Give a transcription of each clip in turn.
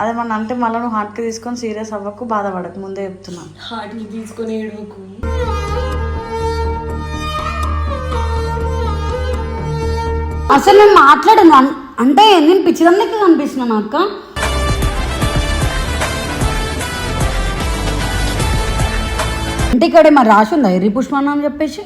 అదేమన్నా అంటే మళ్ళీ నువ్వు హార్ట్కి తీసుకొని సీరియస్ అవ్వకు బాధపడకు. ముందే చెప్తున్నా. హార్ట్కి తీసుకొని ఏడుకు అసలు నేను మాట్లాడను. అంటే నేను పిచ్చిదానికి కనిపిస్తున్నాను అక్క. అంటే ఇక్కడ మరి రాసి ఉందా? ఎర్రి పుష్పన్న అని చెప్పేసి.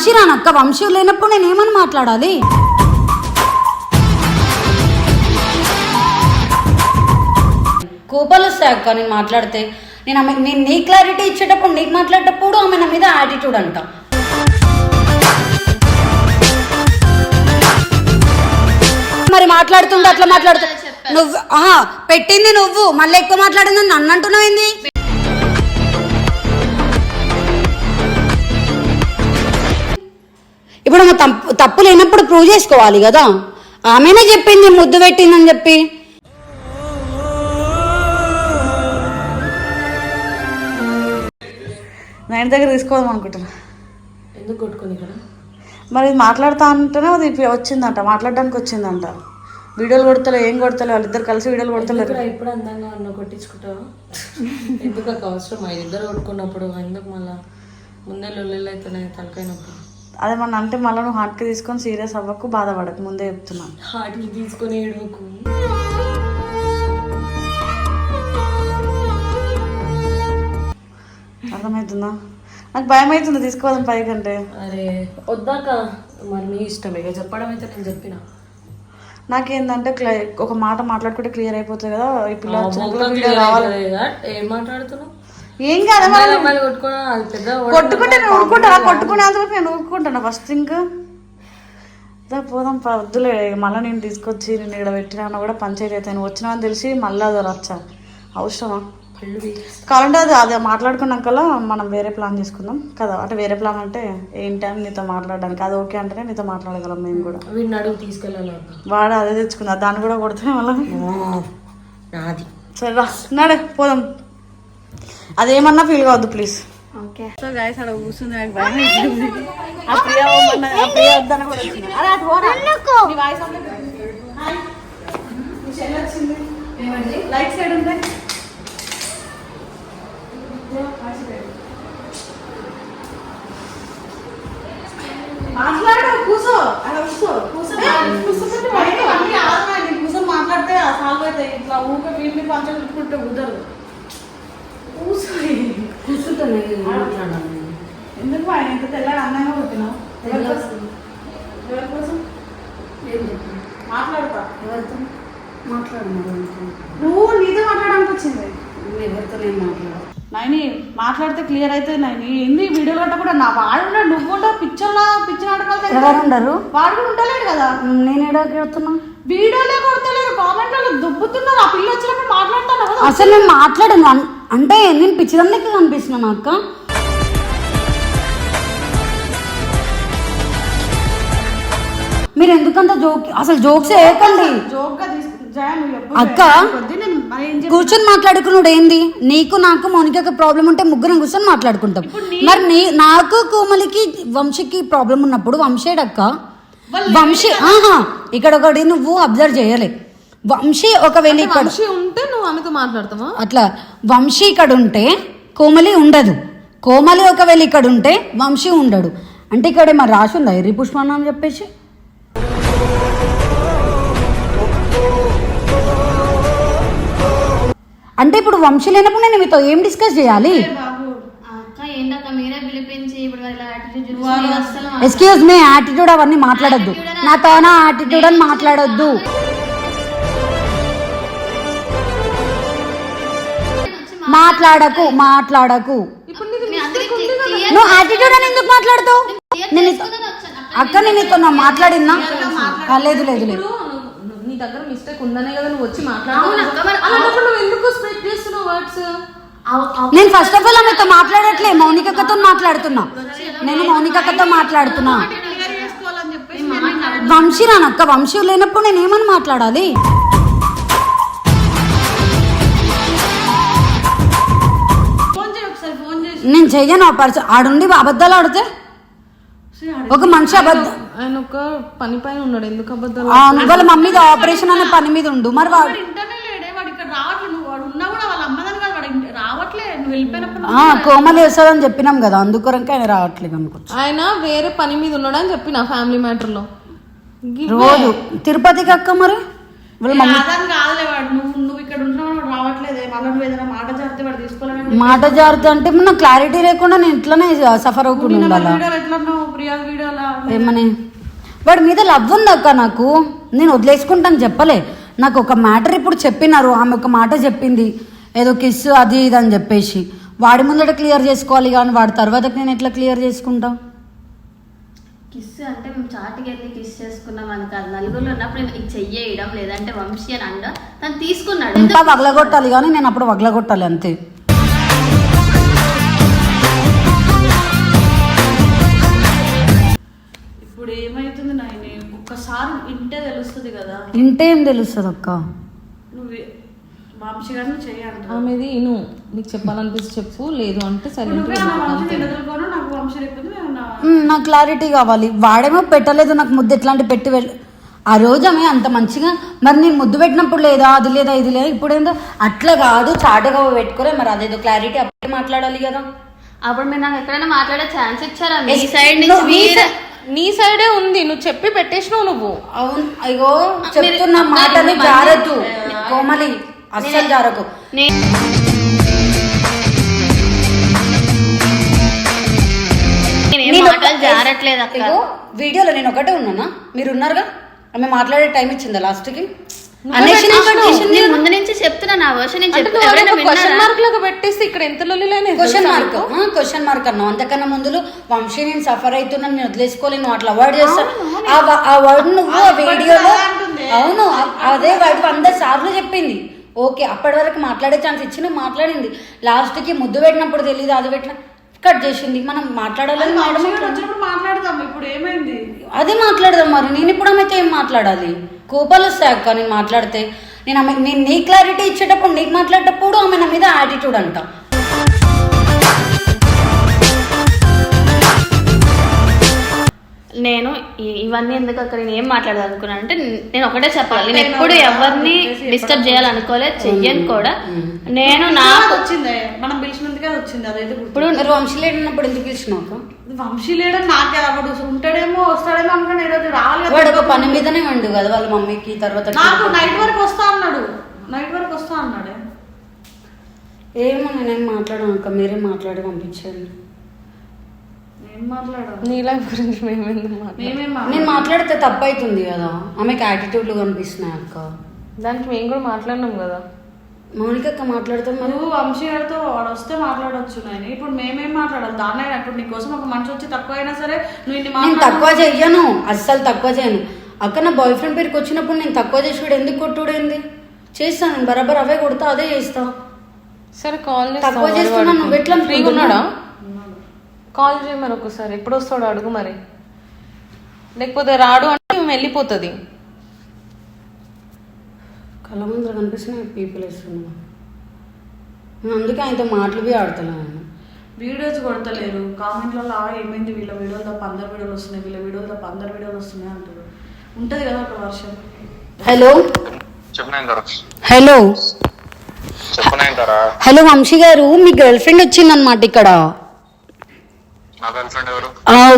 వంశీ రానక్క వంశీ లేనప్పుడు నేను ఏమని మాట్లాడాలి? కోపాలు వస్తాయి అక్క నేను మాట్లాడితే. నేను ఆమె నేను నీ క్లారిటీ ఇచ్చేటప్పుడు నీకు మాట్లాడేటప్పుడు ఆమె నా మీద యాటిట్యూడ్ అంట. మరి మాట్లాడుతుంటే అట్లా మాట్లాడుతూ నువ్వు ఆహా పెట్టింది నువ్వు మళ్ళీ ఎక్కువ మాట్లాడింది నన్ను అంటున్నావు ఏంది? ఇప్పుడు ఆమె తప్పు తప్పు లేనప్పుడు ప్రూవ్ చేసుకోవాలి కదా. ఆమెనే చెప్పింది ముద్దు పెట్టిందని చెప్పి. నేను దగ్గర తీసుకోదాం అనుకుంటున్నా. ఎందుకు కొట్టుకొని ఇక్కడ? మరి ఇది మాట్లాడుతా అంటేనే అది వచ్చిందంట మాట్లాడడానికి వచ్చిందంట. వీడియోలు కొడతలే ఏం కొడతలే వాళ్ళిద్దరు కలిసి వీడియోలు కొడతలేరు ఇక్కడ ఎప్పుడు అందంగా ఉన్న కొట్టించుకుంటావా? ఎందుకు అవసరం? ఇద్దరు కొట్టుకున్నప్పుడు ఎందుకు మళ్ళా? ముందే లొల్లిలు అవుతున్నాయి తలకైనప్పుడు అదేమన్నా అంటే మళ్ళీ నువ్వు హార్ట్కి తీసుకొని సీరియస్ అవ్వకు బాధపడకు. ముందే చెప్తున్నా. హార్ట్కి తీసుకొని ఏడుకు అర్థమవుతుందా నాకు భయం అవుతుంది తీసుకోదాం పైకంటే. అరే వద్దాక. మరి మీ ఇష్టం ఇక చెప్పడం అయితే నేను చెప్పిన. నాకేందంటే ఒక మాట మాట్లాడుకుంటే క్లియర్ అయిపోతుంది కదా. ఈ పిల్ల ఆ వచ్చినప్పుడు మొక్క వీడియో clear కావాలి అవుతుంది కదా. ఏం మాట్లాడుతున్నావు? ఏం కాదు కొట్టుకుంటే నేను ఊరుకుంటానా కొట్టుకునేందుకు నేను ఊరుకుంటాను ఫస్ట్ ఇంక? దా పోదాం వద్దులే మళ్ళీ నేను తీసుకొచ్చి నేను ఇక్కడ పెట్టినా కూడా పంచాయతీ అయితే నువ్వు వచ్చినావని తెలిసి మళ్ళీ అది రచ్చ. అవసరమా? కావాలంటే అది అది మాట్లాడుకున్నాకల్లా మనం వేరే ప్లాన్ చేసుకుందాం కదా అంటే వేరే ప్లాన్ అంటే ఏంటి అని నీతో మాట్లాడడానికి అది ఓకే అంటేనే నీతో మాట్లాడగలం మేము కూడా. వీడిని అడుగు తీసుకెళ్ళాలి. వాడు అదే తెచ్చుకుందా దాన్ని కూడా కొడితే మళ్ళీ. నాది. సరే రా నాడే పోదాం. అదేమన్నా ఫీల్ కావద్దు ప్లీజ్ ఓకే సో గాయస్ అక్కడ కూర్చుంది నాకు భయం వేసింది. ఆ ప్రియ పోమన్న- ఆ ప్రియ వద్దన్న కూడా వచ్చింది. అరే అటు పోరా. నీ వాయిస్ అంతా పెట్టు. హాయ్. నీ చెల్లి వచ్చింది. లైట్ సైడ్ ఉంది మాట్లాడు కూర్చోబెట్టి ఆగమని. నీ కూర్చొని మాట్లాడితే సాల్వ్ అవుతాయి ఇట్లా పంచం పెట్టుకుంటే కుదరదు కూర్చో కూర్చుంటాను మాట్లాడాలి. ఎందుకు ఆయన ఇంత తెల్లగా అందంగా పుట్టినావు ఎవరి కోసం? ఎవరి కోసం? మాట్లాడతా. ఎవరితో? మాట్లాడను నువ్వు నీతో మాట్లాడడానికి వచ్చింది. ఎవరితో నేను మాట్లాడ నైని మాట్లాడితే క్లియర్ అయితే నైని. ఎన్ని వీడియోలు గట్ట కూడా నా వాడు నువ్వు ఉంటావు. పిక్చర్లా పిక్చర్ నాటకాలు ఎవరు ఉండరు? వాడు కూడా ఉండలేడు కదా? నేను ఎక్కడ కడుతున్నా? వీడియోలే కొడతలేరు. కామెంట్లలో దుబ్బుతున్నారు. ఆ పిల్ల వచ్చినప్పుడు మాట్లాడతాను అసలు నేను మాట్లాడను. అంటే నేను పిచ్చిదానికి కనిపిస్తున్నాను అక్క. మీరు ఎందుకంత జోక్ అసలు జోక్స్ వేయకండి ఎప్పుడు అక్క. కూర్చొని మాట్లాడుకున్నాడు ఏంది నీకు నాకు మౌనికకి ప్రాబ్లం ఉంటే ముగ్గురం కూర్చొని మాట్లాడుకుంటాం. మరి నీ నాకు కోమలికి వంశీకి ప్రాబ్లం ఉన్నప్పుడు వంశేడక్క వంశీ ఆహా ఇక్కడ ఒకటి నువ్వు అబ్జర్వ్ చేయలే. వంశీ ఒకవేళ ఇక్కడ నువ్వు ఆమెతో మాట్లాడతావా అట్లా వంశీ ఇక్కడ ఉంటే కోమలి ఉండదు. కోమలి ఒకవేళ ఇక్కడ ఉంటే వంశీ ఉండడు. అంటే ఇక్కడ మరి రాసి ఉందా? ఎర్రి పుష్పన్న అని చెప్పేసి. అంటే ఇప్పుడు వంశీ లేనప్పుడు నేను మీతో ఏం డిస్కస్ చేయాలి? ఎక్స్క్యూజ్ మీ యాటిట్యూడ్ అవన్నీ మాట్లాడొద్దు. నాతో నా యాటిట్యూడ్ అని మాట్లాడొద్దు. మాట్లాడకు మాట్లాడకు నువ్వు యాటిట్యూడ్ అని ఎందుకు మాట్లాడుతావు నేను అక్క నేను నీతో ఆ, లేదు లేదు లేదు నీ దగ్గర మిస్టేక్ ఉందనే కదా నువ్వు వచ్చి మాట్లాడుతున్నావు నువ్వు ఎందుకు స్ప్రెడ్ చేస్తున్నావు వర్డ్స్ నేను ఫస్ట్ ఆఫ్ ఆల్ ఆమెతో మాట్లాడట్లే మౌనికక్కతో మాట్లాడుతున్నా నేను మౌనికక్కతో మాట్లాడుతున్నా వంశీ రానక్క వంశీ లేనప్పుడు నేను ఏమని మాట్లాడాలి నేను చెయ్యను ఆ పర్సన్ ఆడుండి అబద్ధాలు ఆడితే? ఒక మనిషి అబద్ధం ఆయన ఒక పని పైన ఉన్నాడు. ఎందుకు అబద్ధాలు అవును వాళ్ళ మమ్మీది ఆపరేషన్ అనే పని మీద ఉండు. మరి వాడు కోమలి వస్తుందని చెప్పినాం కదా. అందుకొరకే ఆయన రావట్లేదు అనుకోవచ్చు. ఆయన వేరే పని మీద ఉన్నాడు అని చెప్పిన ఫ్యామిలీ మ్యాటర్లో. రోజు. తిరుపతికి అక్క మరి? వాళ్ళ మమ్మీ రాదని కాదులే వాడు. నువ్వు నువ్వు ఇక్కడ ఉంటున్నావు వాడు రావట్లేదే. మళ్ళీ నువ్వు ఏదైనా మాట జరిగితే వాడు తీసుకోవాలని మాట జారుతా అంటే మొన్న క్లారిటీ లేకుండా నేను ఇట్లనే సఫర్ అవ్వకుండా ఉండాలా? వీడియోలు ఎట్లా ఉన్నావు ప్రియా వీడియోలా? ఏమని? వాడి మీద లవ్ ఉంది అక్క నాకు? నేను వదిలేసుకుంటాను చెప్పలే. నాకు ఒక మ్యాటర్ ఇప్పుడు చెప్పినారు. ఆమె ఒక మాట చెప్పింది. ఏదో కిస్ అది ఇది అని చెప్పేసి. వాడి ముందట క్లియర్ చేసుకోవాలి కానీ వాడి తర్వాత నేను ఎట్లా క్లియర్ చేసుకుంటా? కిస్ అంటే మేము చాటుకి వెళ్ళి కిస్ చేసుకున్నాం అని కాదు. నలుగురిలో ఉన్నప్పుడు నేను ఇది చెయ్యేయడం లేదంటే వంశీ అని అండ. తను తీసుకున్నాడు. ఇంకా వగలగొట్టాలి కానీ నేను అప్పుడు వగలగొట్టాలి అంతే. ఇప్పుడు ఏమైతుంది నాయన? ఒక్కసారి వింటే తెలుస్తుంది కదా. ఇంటే ఏం తెలుస్తుంది అక్క? నువ్వు వంశీ గారిని చేయంట ఆమెది ఇను. నీకు చెప్పాలనిపిస్తే చెప్పు లేదు అంటే సరే నువ్వే నా వంశీ ఎదుర్కోను నాకు నాకు క్లారిటీ కావాలి. వాడేమో పెట్టలేదు నాకు ముద్దు ఎట్లాంటి పెట్టి వెళ్ళి ఆ రోజు ఆమె అంత మంచిగా మరి నేను ముద్దు పెట్టినప్పుడు లేదా అది లేదా ఇది లేదా ఇప్పుడు ఏందో అట్లా కాదు చాటుగా పెట్టుకోలే మరి అదేదో క్లారిటీ అప్పుడే మాట్లాడాలి కదా. అప్పుడు మీరు నాకు ఎక్కడైనా మాట్లాడే ఛాన్స్ ఇచ్చారా? మీ సైడ్ నుంచి నీ సైడే ఉంది నువ్వు చెప్పి పెట్టేసినావు నువ్వు. అవును అయ్యో చెప్తున్న మాటలు మీరు జారద్దు. కోమలి అస్సలు జారకు నేను మాటలు జారట్లేదు అక్క. ఇగో వీడియోలో నేను ఒకటే ఉన్నానా? మీరు ఉన్నారుగా ఆమె మాట్లాడే టైం ఇచ్చిందా లాస్ట్కి? అనేసి నేను ముందు నుంచి చెప్తున్నా నా వర్షన్ నేను ఎవరైనా క్వశ్చన్ విన్నారా? మార్క్ లాగా పెట్టేస్తే ఇక్కడ ఎంత లొల్లిలేనే క్వశ్చన్ మార్క్ క్వశ్చన్ మార్క్ అన్నావు. అంతకన్నా ముందు వంశీ నేను సఫర్ అవుతున్నా నేను వదిలేసుకోలేను నువ్వు అట్లా అవాయిడ్ చేస్తాను ఆ వ- ఆ వర్డ్ నువ్వు ఆ వీడియోలో అవును ఆ- అదే వర్డ్ వంద సార్లు చెప్పింది. ఓకే అప్పటి వరకు మాట్లాడే ఛాన్స్ ఇచ్చి నువ్వు మాట్లాడింది. లాస్ట్కి ముద్దు పెట్టినప్పుడు తెలియదు అది పెట్టిన కట్ చేసింది. మనం మాట్లాడాలని మేడం వచ్చినప్పుడు మాట్లాడదాం. ఇప్పుడు ఏమైంది? అదే మాట్లాడదాం మరి. నేను ఇప్పుడు ఆమెతో ఏం మాట్లాడాలి? కోపాలు వస్తాయి అక్క నేను మాట్లాడితే. నేను ఆమె నేను నీ క్లారిటీ ఇచ్చేటప్పుడు నీకు మాట్లాడేటప్పుడు ఆమె నా మీద యాటిట్యూడ్ అంట. నేను ఇవన్నీ ఎందుకు అక్కడ నేను ఏం మాట్లాడాలనుకున్నాను అంటే నేను ఒకటే చెప్పాలి. నేను ఎప్పుడు ఎవరిని డిస్టర్బ్ చేయాలనుకోలేదు చెయ్యను కూడా. నేను నాకు అది వచ్చింది. మనం పిలిచినందుకే అది వచ్చింది. అదైతే గుర్తు. ఇప్పుడు మీరు వంశీలేడు ఉన్నప్పుడు ఎందుకు పిలిచినావు అక్క? వంశీ లేడని నాకే అవ్వడు ఉంటాడేమో వస్తాడేమో అనుకుని ఈరోజు రావాలి కదా. వాడు ఒక పని మీదనే వండు కదా వాళ్ళ మమ్మీకి తర్వాత నాకు నైట్ వరకు వస్తా అన్నాడు. నైట్ వరకు వస్తా అన్నాడే. ఏమో నేనేం మాట్లాడాను అక్క. మీరే మాట్లాడి పంపించాను నేను మాట్లాడాను నీ లైఫ్ గురించి నేను మాట్లాడితే తప్పు అవుతుంది కదా. ఆమెకి యాటిట్యూడ్లు కనిపిస్తున్నాయి అక్క. దానికి మేము కూడా మాట్లాడినాం కదా. మౌనిక అక్క మాట్లాడితే నువ్వు వంశీ గారితో వాడు వస్తే మాట్లాడొచ్చు నేను ఇప్పుడు మేమేం మాట్లాడాలి? దాన్ని ఇప్పుడు నీకోసం ఒక మనిషి వచ్చి తక్కువ అయినా సరే నువ్వు ఇన్ని నేను తక్కువ చెయ్యను. అస్సలు తక్కువ చేయను అక్క నా బాయ్ ఫ్రెండ్ పేరుకి వచ్చినప్పుడు నేను తక్కువ చేసి వీడు ఎందుకు కొట్టుడేంది చేస్తాను బరాబర్ అవే కొడతా అదే చేస్తా. సరే కాల్ తక్కువ చేస్తున్నా నువ్వు ఎట్లా ఫ్రీగా ఉన్నాడా? కాల్ చేయి మరి ఒకసారి. ఎప్పుడు వస్తాడు అడుగు మరి. లేకపోతే రాడు అంటే మేము వెళ్ళిపోతుంది. కళ్ళ ముందర కనిపిస్తున్నాయి పీపుల్ వేస్తున్నా. నేను అందుకే ఆయనతో మాటలు బి ఆడుతున్నాను వీడియోస్ కొడతలేరు. కామెంట్లలో "ఆ, ఏమైంది? వీళ్ళ వీడియోలు తప్ప అందరు వీడియోలు వస్తున్నాయి. వీళ్ళ వీడియోలు తప్ప అందరు వీడియోలు వస్తున్నాయి అంటారు. ఉంటది కదా ఒక వర్షం హలో? హలో? హలో వంశీ గారు మీ గర్ల్ ఫ్రెండ్ వచ్చిందనమాట ఇక్కడ నా గర్ల్ ఫ్రెండ్ ఎవరు ఆ,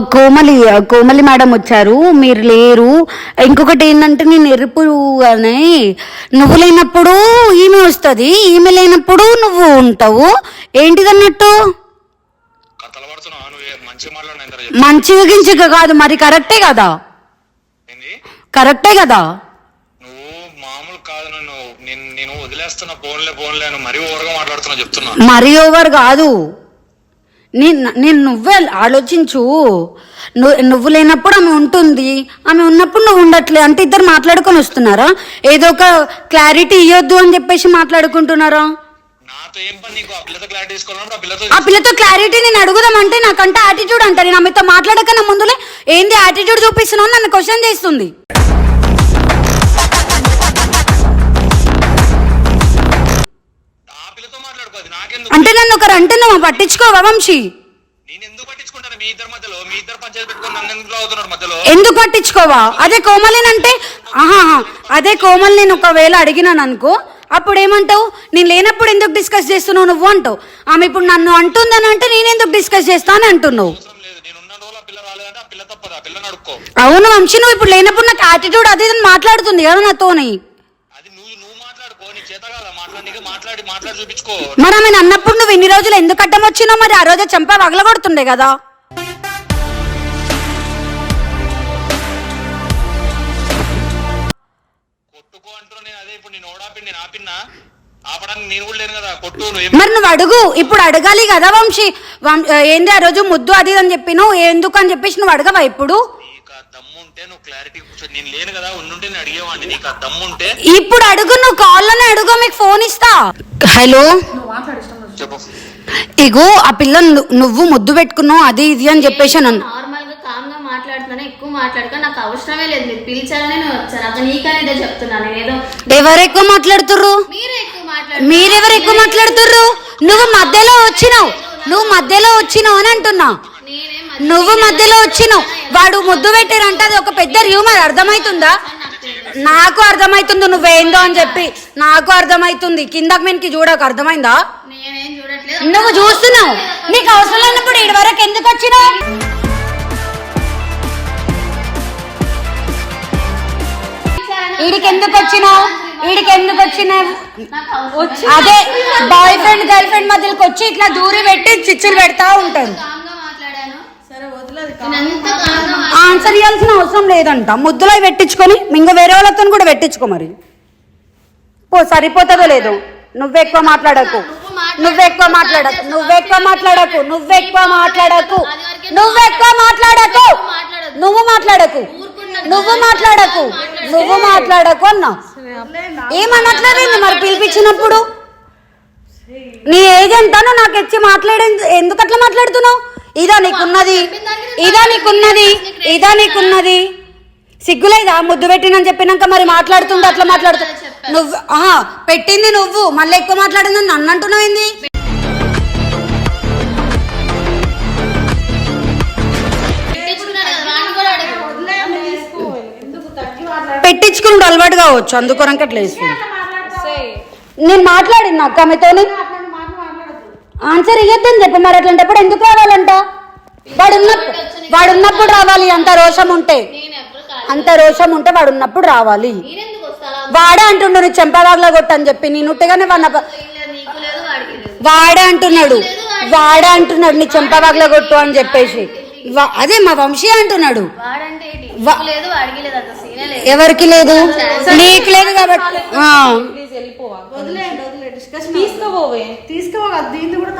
కోమలి కోమలి మేడం వచ్చారు. మీరు లేరు. ఇంకొకటి ఏంటంటే నేను ఎరుపు అని. నువ్వు లేనప్పుడు ఈమె వస్తుంది. ఈమె లేనప్పుడు నువ్వు ఉంటావు. ఏంటిదన్నట్టు? మంచిగా గించిగా కాదు మరి కరెక్టే కదా? కరెక్టే కదా? నేను వదిలేస్తున్నా ఫోన్లే ఫోన్లే మరీ ఓవర్గా మాట్లాడుతున్నా చెప్తున్నా. మరి ఓవర్ కాదు. నేను నేను నువ్వే ఆలోచించు. నువ్వు నువ్వు లేనప్పుడు ఆమె ఉంటుంది. ఆమె ఉన్నప్పుడు నువ్వు ఉండట్లే అంటే ఇద్దరు మాట్లాడుకొని వస్తున్నారా? ఏదో ఒక క్లారిటీ ఇవ్వద్దు అని చెప్పేసి మాట్లాడుకుంటున్నారా? ఆ పిల్లతో క్లారిటీ నేను అడుగుదామంటే నాకంటే యాటిట్యూడ్ అంట. నేను ఆమెతో మాట్లాడకన్నా ముందులే ఏంది యాటిట్యూడ్ చూపిస్తున్నావు నన్ను క్వశ్చన్ చేస్తుంది. అంటే నన్ను ఒకరు అంటే నువ్వు పట్టించుకోవా వంశీ? ఎందుకు పట్టించుకోవా? అదే కోమలిని అంటే ఆహా అదే కోమల్ నేను ఒకవేళ అడిగినాను అనుకో అప్పుడు ఏమంటావు నేను లేనప్పుడు ఎందుకు డిస్కస్ చేస్తున్నావు నువ్వు అంటావు? ఆమె ఇప్పుడు నన్ను అంటుందని అంటే నేను ఎందుకు డిస్కస్ చేస్తా అని అంటున్నావు అవును వంశీ నువ్వు ఇప్పుడు లేనప్పుడు నాకు యాటిట్యూడ్ అది మాట్లాడుతుంది కదా నాతోని అది నువ్వు నువ్వు మాట్లాడుకో నీ చేత కాదా మాట్లాడి మాట్లాడి మాట్లాడి చూపించుకో మరి ఆమె అన్నప్పుడు నువ్వు ఇన్ని రోజులు ఎందుకు అడ్డం వచ్చినావు? మరి ఆ రోజే చంప పగలగొడుతుండే కదా. మరి నువ్వు అడుగు. ఇప్పుడు అడగాలి కదా వంశీ. ఏంది ఆ రోజు ముద్దు అది అని చెప్పి నువ్వు ఎందుకు అని చెప్పేసి నువ్వు అడగవా ఇప్పుడు? ఇప్పుడు అడుగు నువ్వు కాల్లోనే అడుగు మీకు ఫోన్ ఇస్తా. హలో? చెప్పు. ఇగో ఆ పిల్ల ను- నువ్వు ముద్దు పెట్టుకున్నావు అది ఇది అని చెప్పేసి నన్ను మాట్లాడుతున్నాను ఎక్కువ మాట్లాడక నాకు అవసరమే లేదు మీరు పిలిచారని నేను వచ్చాను. అతను నీకనే ఇదే చెప్తున్నాను నేను ఏదో ఎవరు ఎక్కువ మాట్లాడుతుర్రు? మీరే ఎక్కువ మాట్లాడు మీరెవరు ఎక్కువ మాట్లాడుతుర్రు? నువ్వు మధ్యలో వచ్చినావు. నువ్వు మధ్యలో వచ్చినావు అని అంటున్నా. నేనేం నువ్వు మధ్యలో వచ్చినావు. వాడు ముద్దు పెట్టారంటే అది ఒక పెద్ద హ్యూమర్ అర్థమవుతుందా నాకు అర్థమవుతుంది నువ్వేందో అని చెప్పి. నాకు అర్థమవుతుంది కిందకి మీనికి చూడకు. అర్థమైందా? నువ్వు చూస్తున్నావు. నీకు అవసరం లేనప్పుడు ఇటు వరకు ఎందుకు వచ్చినావు? ఈడికి ఎందుకు వచ్చినావు? ఈడికి ఎందుకు వచ్చినావు అదే బాయ్ ఫ్రెండ్ గర్ల్ ఫ్రెండ్ మధ్యలోకి వచ్చి ఇట్లా దూరి పెట్టి చిచ్చులు పెడతా ఉంటారు కామ్గా మాట్లాడాను సరే వదిలేదు నేను ఎంత కామ్గా ఆన్సర్ ఇవ్వాల్సిన అవసరం లేదంట. ముద్దులో పెట్టించుకొని ఇంకా వేరే వాళ్ళతో కూడా పెట్టించుకో మరి. పో సరిపోతుందో లేదు. నువ్వెక్కువ మాట్లాడకు. నువ్వెక్కువ మాట్లాడకు. నువ్వెక్కువ మాట్లాడకు. నువ్వెక్కువ మాట్లాడకు. నువ్వెక్కువ మాట్లాడకు. నువ్వు మాట్లాడకు. నువ్వు మాట్లాడకు. నువ్వు మాట్లాడకు అన్నా. ఏమనట్లేదండి మరి పిలిపించినప్పుడు? నీ ఏజ్ ఎంతనో నాకు ఇచ్చి మాట్లాడే ఎందుకు అట్లా మాట్లాడుతున్నావు? ఇదా నీకున్నది. ఇదా నీకున్నది. ఇదా నీకున్నది. సిగ్గులేదా? ముద్దు పెట్టినని చెప్పినాక మరి మాట్లాడుతుంటే అట్లా మాట్లాడుతూ నువ్వు ఆహా పెట్టింది నువ్వు. మళ్ళీ ఎక్కువ మాట్లాడిందని నన్ను అంటున్నావు ఏంది. పెట్టించుకుని అలవాటు కావచ్చు. అందుకొరకు అట్లా వేసుకుంది నేను మాట్లాడిన అక్క ఆమెతోని ఆన్సర్ ఇవ్వద్దని చెప్పి మరి అట్లాంటప్పుడు ఎందుకు రావాలంట? వాడు ఉన్నప్పుడు వాడు ఉన్నప్పుడు రావాలి అంత రోషం ఉంటే అంత రోషం ఉంటే వాడు ఉన్నప్పుడు రావాలి. వాడే అంటుండు నీ చెంపవాగ్లా కొట్టని చెప్పి నేను ఉట్టిగానే వాడిన వాడే అంటున్నాడు. వాడే అంటున్నాడు నీ చెంపవాగ్లా కొట్టు అని చెప్పేసి. అదే మా వంశీ అంటున్నాడు. ఎవరికి లేదు. నీకు లేదు కాబట్టి కూడా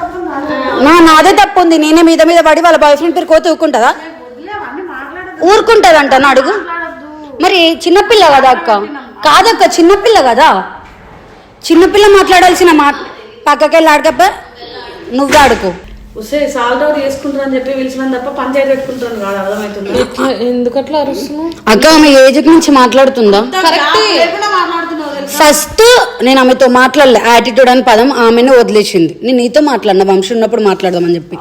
నా నాదే తప్పు ఉంది నేనే మీద మీద పడి వాళ్ళ బాయ్ ఫ్రెండ్ పేరు కోత ఊరుకుంటుందా? ఊరుకుంటదంట నా అడుగు. మరి చిన్నపిల్ల కదా అక్క? కాదక్క చిన్నపిల్ల కదా? చిన్నపిల్ల మాట్లాడాల్సిన మాట పక్కకెళ్ళి ఆడకప్ప? నువ్వు ఆడుకో వస్తే సాల్ట్ అవుట్ చేసుకుంటారు అని చెప్పి పిలిచిన తప్ప పంచాయతీ పెట్టుకుంటాను కాదు అర్థమవుతుంది? ఎట్లా ఎందుకు అట్లా అరుస్తున్నావు? అక్క ఆమె ఏజ్ నుంచి మాట్లాడుతుందా? ఫస్ట్ నేను ఆమెతో మాట్లాడలే. యాటిట్యూడ్ అని పదం ఆమెను వదిలేసింది. నేను నీతో మాట్లాడిన వంశీ ఉన్నప్పుడు మాట్లాడదామని చెప్పి.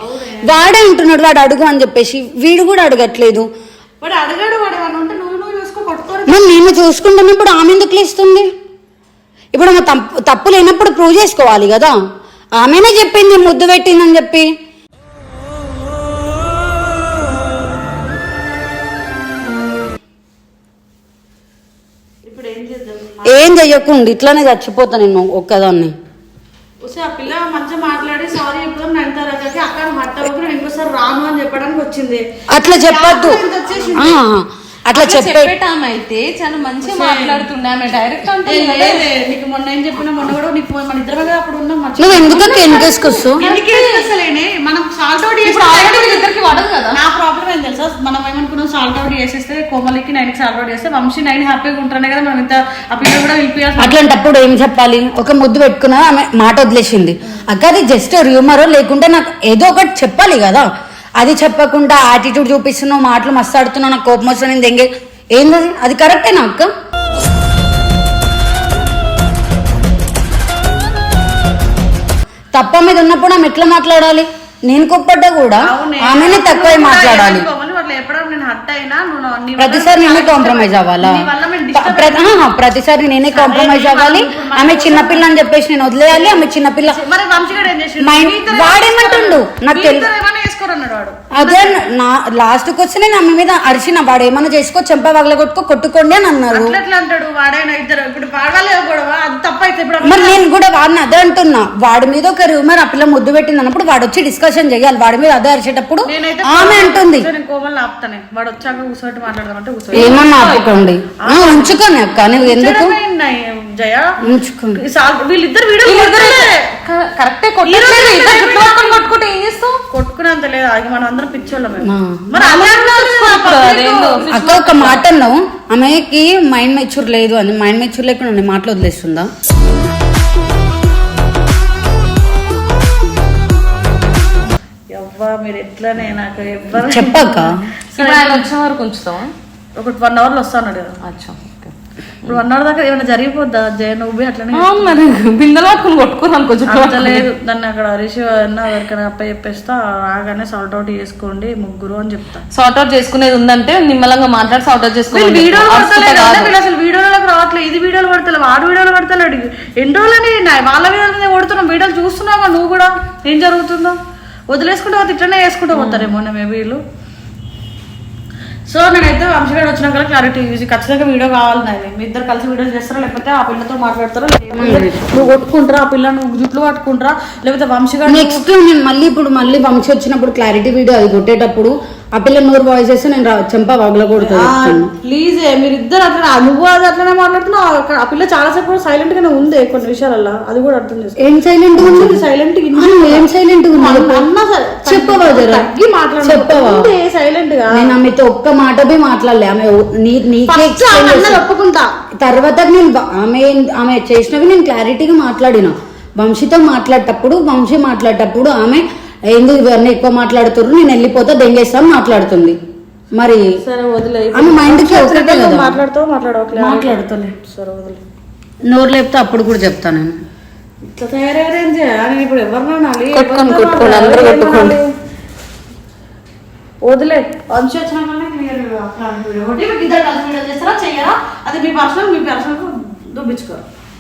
వాడే అంటున్నాడు వాడు అడుగు అని చెప్పేసి. వీడు కూడా అడగట్లేదు. వాడు అడిగాడు వాడు ఏమన్నా ఉంటే నువ్వు నువ్వు చూసుకో కొట్టుకోరు. మరి నేను చూసుకుంటున్నప్పుడు ఆమె ఎందుకు లేస్తుంది? ఇప్పుడు ఆమె తప్పు తప్పు లేనప్పుడు ప్రూవ్ చేసుకోవాలి కదా. ఆమెనే చెప్పింది ముద్దు పెట్టిందని చెప్పి. ఇప్పుడు ఏం చెయ్యకుండా ఇట్లానే చచ్చిపోతా నేను ఒక్కదాన్ని. ఆ పిల్ల మంచిగా మాట్లాడి సారీ అక్కడికి అక్కడ ఇంకోసారి రాను అని చెప్పడానికి వచ్చింది. అట్లా చెప్పొద్దు. అట్లా చెప్పే చెప్పేటామె అయితే చాలా మంచిగా మాట్లాడుతుండే ఆమె. డైరెక్ట్ అంటే నీకు మొన్న ఏం చెప్పినా మొన్న కూడా నీకు మన ఇద్దరు కదా అప్పుడు ఉన్నాం నువ్వు ఎందుకంటే ఎందుకు అసలేనే మనం సాల్ట్ అవుట్ ఇప్పుడు ఆల్రెడీ వీళ్ళిద్దరికి పడదు కదా. నా ప్రాబ్లం ఏం తెలుసా? మనం ఏమనుకున్నాం సాల్ట్ అవుట్ చేసేస్తే కోమలికి నైన్ సాల్ట్ అవుట్ చేస్తే వంశీ నైన్ హ్యాపీగా ఉంటారనే కదా మనం ఇంత ఆ పిల్ల కూడా పిలిపియాల్సి అట్లాంటప్పుడు ఏం చెప్పాలి? ఒక ముద్దు పెట్టుకున్నా ఆమె మాట వదిలేసింది. అక్క అది జస్ట్ రూమరో లేకుంటే నాకు ఏదో ఒకటి చెప్పాలి కదా. అది చెప్పకుండా యాటిట్యూడ్ చూపిస్తున్నావు మాటలు మస్తు ఆడుతున్నావు నాకు కోపం వస్తుంది నేను దెంగే ఏందది? అది కరెక్టేనా అక్క? తప్ప మీద ఉన్నప్పుడు ఆమె ఎట్లా మాట్లాడాలి? నేను కోప్పడ్డా కూడా. ఆమెనే తక్కువ మాట్లాడాలి. ప్రతిసారి నేనే నాకు కాంప్రమైజ్ అవ్వాలా? ప్రతిసారి నేనే కాంప్రమైజ్ అవ్వాలి. ఆమె చిన్నపిల్ల అని చెప్పేసి నేను వదిలేయాలి ఆమె చిన్నపిల్ల వాడేమంటుండు? నాకు మీ వేసుకోరన్నాడు వాడు. అదే నా లాస్ట్కి వచ్చి నేను ఆమె మీద అరిచిన వాడు ఏమన్నా చేసుకో చెంప వగల కొట్టుకో కొట్టుకోండి అని అన్నారు. అట్లా ఎట్లా అంటాడు వాడైనా ఇద్దరు? ఇప్పుడు పాడాలి గొడవ అది తప్పైతే ఇప్పుడు మరి నేను కూడా వాడిని అదే అంటున్నా. వాడి మీద ఒక రూమర్ ఆ పిల్ల ముద్దు పెట్టింది అన్నప్పుడు వాడు వచ్చి డిస్కషన్ చేయాలి. వాడి మీద అదే అరిచేటప్పుడు నేనైతే ఆమె అంటుంది. నేను ఆపుతానే వాడు వచ్చాక కూర్చోబెట్టి మాట్లాడదామంటే కూర్చో ఏమన్నా ఆపుకోండి. ఆ, ఉంచుకోని అక్క నువ్వు ఎందుకు? జయ? వీళ్ళిద్దరు వీడియో కరెక్టే కొట్టుకుంటే ఏం చేస్తావు కొట్టుకునేంత లేదు. అది మనం అందరం పిచ్చోళ్ళమే. మరి అక్క ఒక మాట అన్నావు. ఆమెకి మైండ్ మెచ్యూర్ లేదు అని. మైండ్ మెచ్యూర్ లేకుండా మాటలు వదిలేస్తుందా? యవ్వా మీరు ఎట్లనే నాకు ఎవ్వరు చెప్పక్క. ఇప్పుడు ఆయన వచ్చిన వరకు ఉంచుతావా? ఒక వన్ అవర్లో వస్తాను కదా అచ్చా. ఇప్పుడు వన్ అవర్ దాకా ఏమైనా జరిగిపోద్దా? జయ నువ్వు అట్లనే మరి బిందెలు పట్టుకుని అనుకో అంత లేదు. దాన్ని అక్కడ హరీష్ అన్న ఎవరికైనా అప్ప చెప్పేస్తా రాగానే సాల్ట్ అవుట్ చేసుకోండి ముగ్గురు అని చెప్తా. సార్ట్ అవుట్ చేసుకునేది ఉందంటే నిమ్మలంగా మాట్లాడి సార్ట్ అవుట్ వీళ్ళు వీడియోలు వీళ్ళు అసలు వీడియోలకు రావట్లేదు. ఇది వీడియోలు పడతలేదు వాడు వీడియోలు పడతలేడు ఎన్ని రోజులని వాళ్ళ వీడియోల కొడుతున్నాం వీడియోలు చూస్తున్నావా నువ్వు కూడా? ఏం జరుగుతుందో? వదిలేసుకుంటే ఇట్లనే వేసుకుంటూ పోతారేమో మే వీళ్ళు. సో నేనైతే వంశగాడు వచ్చినాక క్లారిటీ చూసి ఖచ్చితంగా వీడియో కావాలి నాది మీ ఇద్దరు కలిసి వీడియోలు చేస్తారా? లేకపోతే ఆ పిల్లతో మాట్లాడతారా? నువ్వు కొట్టుకుంటారా? ఆ పిల్ల నువ్వు జుట్లు పట్టుకుంటారా? లేకపోతే వంశగాడు నెక్స్ట్ నేను మళ్ళీ ఇప్పుడు మళ్ళీ వంశీ వచ్చినప్పుడు క్లారిటీ వీడియో అది కొట్టేటప్పుడు ఆ పిల్ల నోరు వాయిస్ చేస్తే నేను చెంప వగల కొడుతుంది ప్లీజ్ మీరు ఇద్దరు అట్లా నువ్వు అది అట్లనే మాట్లాడుతున్నావు ఆ- పిల్ల చాలాసేపు సైలెంట్ గానే ఉంది కొన్ని విషయాలలో అది కూడా అర్థం చేసుకో ఏం సైలెంట్ ఉంది? సైలెంట్ ఏం సైలెంట్ ఉంది? అన్న సరే, చెప్పవా తగ్గి మాట్లాడు చెప్పవా? సైలెంట్గా. నేను ఆమెతో ఒక్క మాట పోయి మాట్లాడలే. ఆమె నీ నీకే. ఒప్పుకుంటా. తర్వాత నేను ఆమె ఆమె చేసినవి నేను క్లారిటీగా మాట్లాడిన. వంశీతో మాట్లాడేటప్పుడు వంశీ మాట్లాడేటప్పుడు ఆమె ఎందుకు ఇవన్నీ ఎక్కువ మాట్లాడుతున్నారు నేను వెళ్ళిపోతా దెంగేస్తాను మాట్లాడుతుంది. మరి సరే వదిలే. ఆమె మైండ్కి ఒకటే కదా? మాట్లాడుతావు మాట్లాడవట్లేదు? మాట్లాడుతలే. సరే వదిలే. నోరు లేపితే అప్పుడు కూడా చెప్తా నేను. ఇట్లా తయారయ్యారేం చేయాలి ఇప్పుడు కొట్టుకోండి? అందరూ కొట్టుకోండి. వదిలే. వంశీ వచ్చినాకనే మీరు ఇద్దరు కలిసి చేస్తారా చెయ్యరా? అది మీ పర్సనల్ మీ పర్సనల్ దుబ్బించుకోరు